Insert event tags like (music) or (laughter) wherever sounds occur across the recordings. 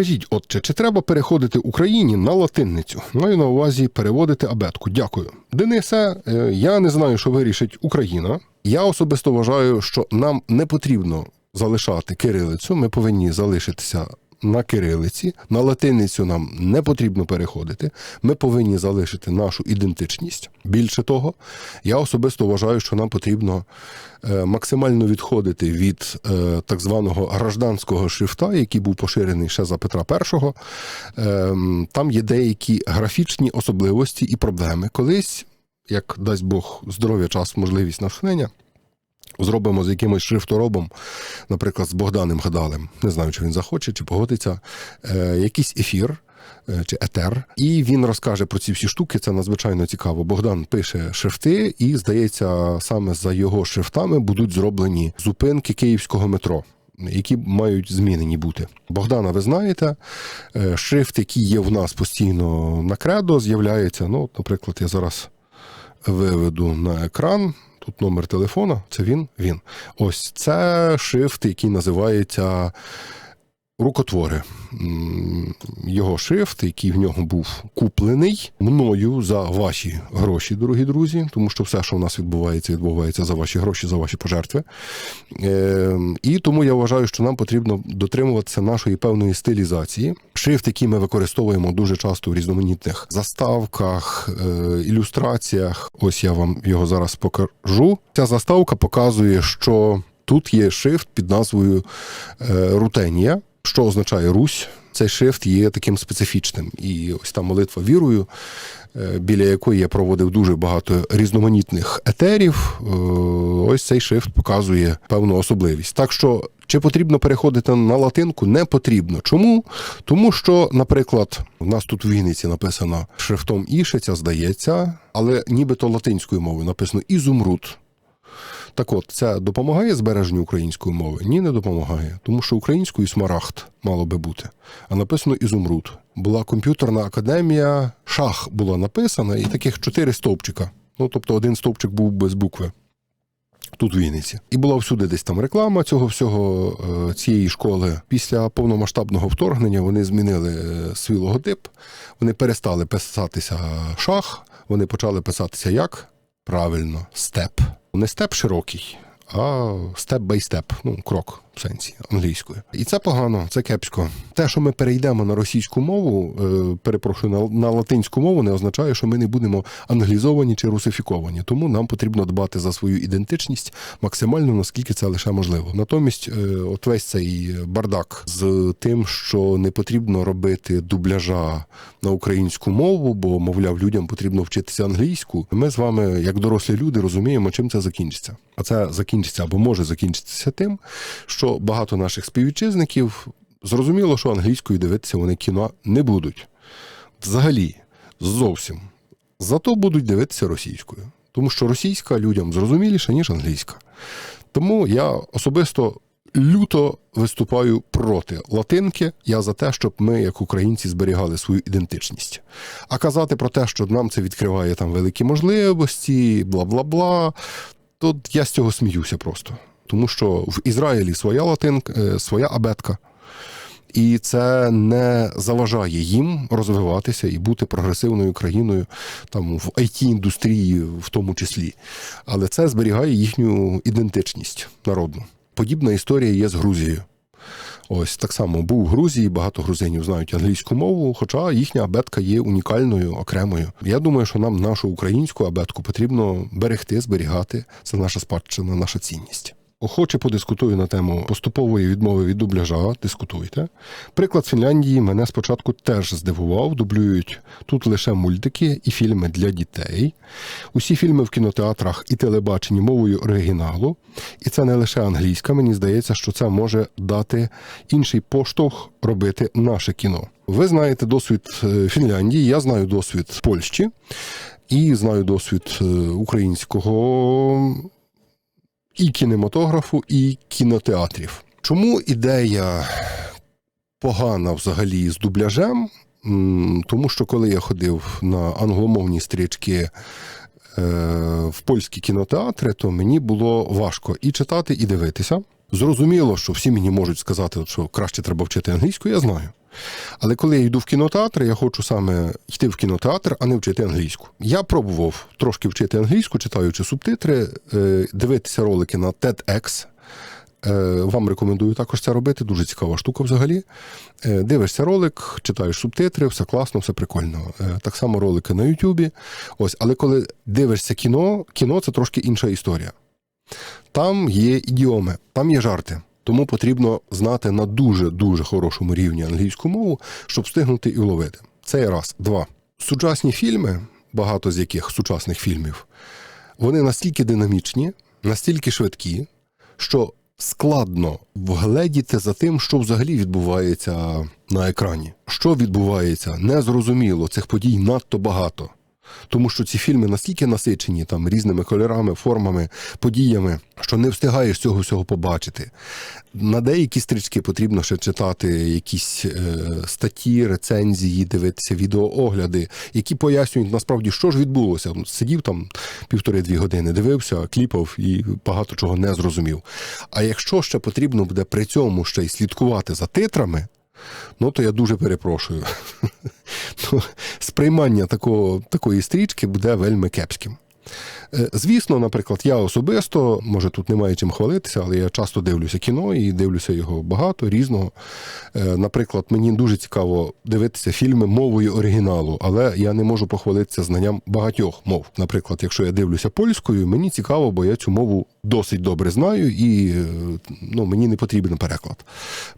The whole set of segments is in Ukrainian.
Скажіть, отче, чи треба переходити Україні на латинницю? Маю на увазі переводити абетку. Дякую. Денисе, е, я не знаю, що вирішить Україна. Я особисто вважаю, що нам не потрібно залишати кирилицю. Ми повинні залишитися на кирилиці. На латиницю нам не потрібно переходити. Ми повинні залишити нашу ідентичність. Більше того, я особисто вважаю, що нам потрібно е, максимально відходити від е, так званого гражданського шрифта, який був поширений ще за Петра І. Ем, Там є деякі графічні особливості і проблеми. Колись, як дасть Бог здоров'я, час, можливість натхнення, зробимо з якимось шрифторобом, наприклад, з Богданим Гадалем. Не знаю, чи він захоче, чи погодиться, е, якийсь ефір. е, Чи етер, і він розкаже про ці всі штуки. Це надзвичайно цікаво. Богдан пише шрифти, і здається, саме за його шрифтами будуть зроблені зупинки київського метро. Які мають змінені бути. Богдана, ви знаєте, е, шрифт, який є в нас постійно на кредо, з'являється. Ну, наприклад, я зараз виведу на екран. Тут номер телефона, це він. Він. Ось це шрифт, який називається рукотвори. Його шрифт, який в нього був куплений мною за ваші гроші, дорогі друзі, тому що все, що в нас відбувається, відбувається за ваші гроші, за ваші пожертви. Е, І тому я вважаю, що нам потрібно дотримуватися нашої певної стилізації. Шрифт, який ми використовуємо дуже часто в різноманітних заставках, е, ілюстраціях. Ось я вам його зараз покажу. Ця заставка показує, що тут є шрифт під назвою е, Рутенія, що означає Русь. Цей шрифт є таким специфічним. І ось та молитва вірою, е, біля якої я проводив дуже багато різноманітних етерів. е, Ось цей шрифт показує певну особливість. Так що, чи потрібно переходити на латинку? Не потрібно. Чому? Тому що, наприклад, в нас тут в Вінниці написано шрифтом Ішиця, здається, але нібито латинською мовою написано Ізумруд. Так от, це допомагає збереженню української мови? Ні, не допомагає, тому що українською смарагд мало би бути, а написано ізумруд. Була комп'ютерна академія, шах була написана, і таких чотири стовпчика. Ну, тобто один стовпчик був без букви. Тут в Вінниці. І була всюди десь там реклама цього всього е, цієї школи. Після повномасштабного вторгнення вони змінили е, свій логотип. Вони перестали писатися шах, вони почали писатися як? Правильно, степ. Не степ широкий, а степ бай степ, ну, крок сенсі англійською. І це погано, це кепсько. Те, що ми перейдемо на російську мову, е, перепрошую, на, на латинську мову, не означає, що ми не будемо англізовані чи русифіковані. Тому нам потрібно дбати за свою ідентичність максимально, наскільки це лише можливо. Натомість, е, от весь цей бардак з тим, що не потрібно робити дубляжа на українську мову, бо, мовляв, людям потрібно вчитися англійську. Ми з вами, як дорослі люди, розуміємо, чим це закінчиться. А це закінчиться або може закінчитися тим, що багато наших співвітчизників зрозуміло, що англійською дивитися вони кіно не будуть. Взагалі, зовсім. Зато будуть дивитися російською. Тому що російська людям зрозуміліша, ніж англійська. Тому я особисто люто виступаю проти латинки. Я за те, щоб ми, як українці, зберігали свою ідентичність. А казати про те, що нам це відкриває там великі можливості, бла бла бла. То я з цього сміюся просто. Тому що в Ізраїлі своя латинка, е, своя абетка. І це не заважає їм розвиватися і бути прогресивною країною там в it індустрії в тому числі. Але це зберігає їхню ідентичність народну. Подібна історія є з Грузією. Ось так само був в Грузії, багато грузинів знають англійську мову, хоча їхня абетка є унікальною, окремою. Я думаю, що нам нашу українську абетку потрібно берегти, зберігати. Це наша спадщина, наша цінність. Охоче подискутую на тему поступової відмови від дубляжа. Дискутуйте. Приклад Фінляндії мене спочатку теж здивував. Дублюють тут лише мультики і фільми для дітей. Усі фільми в кінотеатрах і телебаченні мовою оригіналу. І це не лише англійська. Мені здається, що це може дати інший поштовх робити наше кіно. Ви знаєте досвід е, Фінляндії, я знаю досвід Польщі і знаю досвід е, українського і кінематографу, і кінотеатрів. Чому ідея погана взагалі з дубляжем? Тому що коли я ходив на англомовні стрічки е, в польські кінотеатри, то мені було важко і читати, і дивитися. Зрозуміло, що всі мені можуть сказати, що краще треба вчити англійську, я знаю. Але коли я йду в кінотеатр, я хочу саме йти в кінотеатр, а не вчити англійську. Я пробував трошки вчити англійську, читаючи субтитри, е, дивитися ролики на TEDx. Е, Вам рекомендую також це робити. Дуже цікава штука взагалі. Е, Дивишся ролик, читаєш субтитри, все класно, все прикольно. Так само ролики на Ютубі. Але коли дивишся кіно, кіно це трошки інша історія. Там є ідіоми, там є жарти. Тому потрібно знати на дуже дуже хорошому рівні англійську мову, щоб встигнути і вловити. Це раз. Два. Сучасні фільми, багато з яких сучасних фільмів, вони настільки динамічні, настільки швидкі, що складно вгледіти за тим, що взагалі відбувається на екрані. Що відбувається, незрозуміло, цих подій надто багато. Тому що ці фільми настільки насичені там різними кольорами, формами, подіями, що не встигаєш цього всього побачити. На деякі стрічки потрібно ще читати якісь е, статті, рецензії, дивитися відеоогляди, які пояснюють насправді, що ж відбулося. Сидів там півтори-дві години, дивився, кліпав і багато чого не зрозумів. А якщо ще потрібно буде при цьому ще й слідкувати за титрами, ну то я дуже перепрошую. (laughs) Ну, Сприймання такого, такої стрічки буде вельми кепським. Е, Звісно, наприклад, я особисто, може тут немає чим хвалитися, але я часто дивлюся кіно і дивлюся його багато, різного. Е, Наприклад, мені дуже цікаво дивитися фільми мовою оригіналу, але я не можу похвалитися знанням багатьох мов. Наприклад, якщо я дивлюся польською, мені цікаво, бо я цю мову досить добре знаю, і е, ну, мені не потрібен переклад.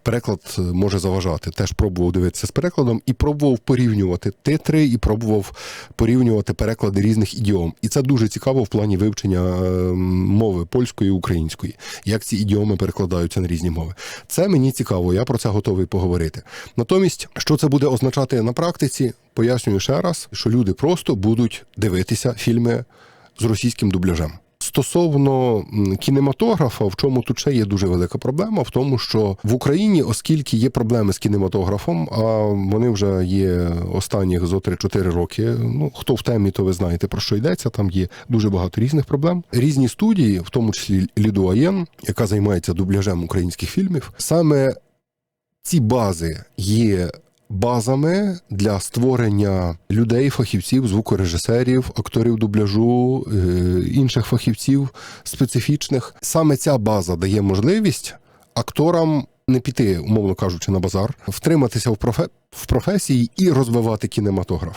Переклад може заважати. Теж пробував дивитися з перекладом і пробував порівнювати титри, і пробував порівнювати переклади різних ідіом. І це дуже цікаво в плані вивчення е, мови польської і української, як ці ідіоми перекладаються на різні мови. Це мені цікаво, я про це готовий поговорити. Натомість, що це буде означати на практиці, пояснюю ще раз, що люди просто будуть дивитися фільми з російським дубляжем. Стосовно кінематографа, в чому тут ще є дуже велика проблема, в тому, що в Україні, оскільки є проблеми з кінематографом, а вони вже є останніх зо 3-4 роки. Ну хто в темі, то ви знаєте про що йдеться. Там є дуже багато різних проблем. Різні студії, в тому числі Лідуаєн, яка займається дубляжем українських фільмів, саме ці бази є базами для створення людей, фахівців, звукорежисерів, акторів дубляжу, е, інших фахівців специфічних. Саме ця база дає можливість акторам. Не піти, умовно кажучи, на базар, втриматися в, профе- в професії і розвивати кінематограф.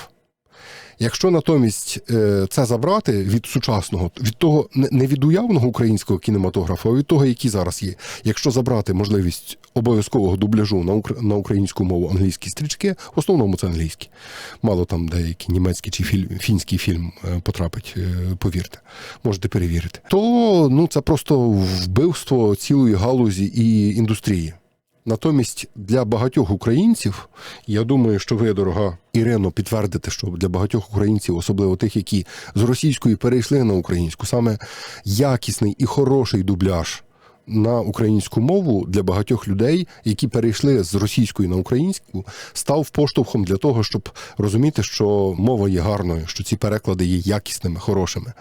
Якщо натомість е, це забрати від сучасного, від того не- від уявного українського кінематографу, а від того, який зараз є. Якщо забрати можливість обов'язкового дубляжу на, укр- на українську мову англійські стрічки, в основному це англійські. Мало там деякий німецький чи фінський фільм е, потрапить, е, повірте, можете перевірити. То ну це просто вбивство цілої галузі і індустрії. Натомість для багатьох українців, я думаю, що ви, дорога Ірено, підтвердите, що для багатьох українців, особливо тих, які з російської перейшли на українську, саме якісний і хороший дубляж на українську мову для багатьох людей, які перейшли з російської на українську, став поштовхом для того, щоб розуміти, що мова є гарною, що ці переклади є якісними, хорошими.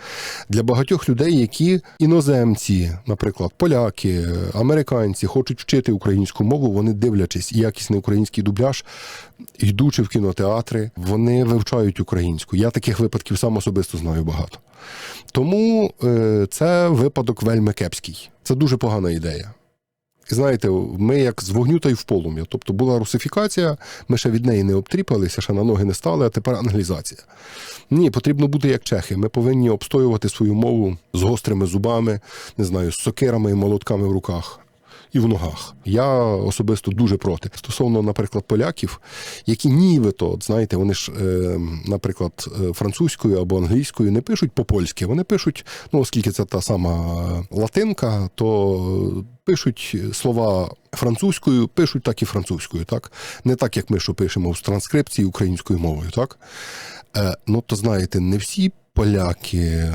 Для багатьох людей, які іноземці, наприклад, поляки, американці, хочуть вчити українську мову, вони дивлячись якісний український дубляж, йдучи в кінотеатри, вони вивчають українську. Я таких випадків сам особисто знаю багато. Тому е, це випадок вельми кепський. Це дуже погана ідея. І знаєте, ми як з вогню та й в полум'я. Тобто була русифікація, ми ще від неї не обтріпалися, ще на ноги не стали, а тепер англізація. Ні, потрібно бути як чехи. Ми повинні обстоювати свою мову з гострими зубами, не знаю, з сокирами і молотками в руках. І в ногах. Я особисто дуже проти. Стосовно, наприклад, поляків, які нібито, знаєте, вони ж, е, наприклад, е, французькою або англійською не пишуть по-польськи, вони пишуть, ну, оскільки це та сама латинка, то пишуть слова французькою, пишуть так і французькою, так? Не так, як ми що пишемо в транскрипції українською мовою, так? Е, ну, то знаєте, не всі поляки,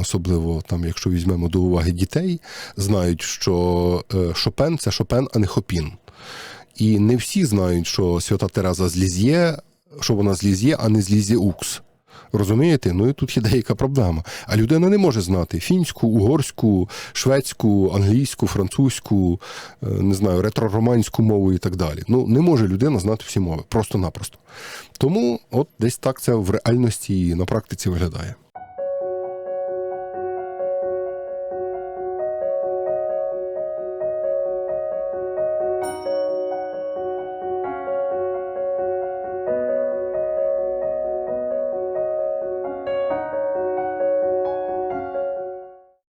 особливо там, якщо візьмемо до уваги дітей, знають, що е, Шопен це Шопен, а не Хопін. І не всі знають, що свята Тереза з Ліз'є, що вона з Ліз'є, а не з Ліз'є Укс. Розумієте? Ну і тут є деяка проблема. А людина не може знати фінську, угорську, шведську, англійську, французьку, е, не знаю, ретро-романську мову і так далі. Ну, не може людина знати всі мови, просто-напросто. Тому от десь так це в реальності і на практиці виглядає.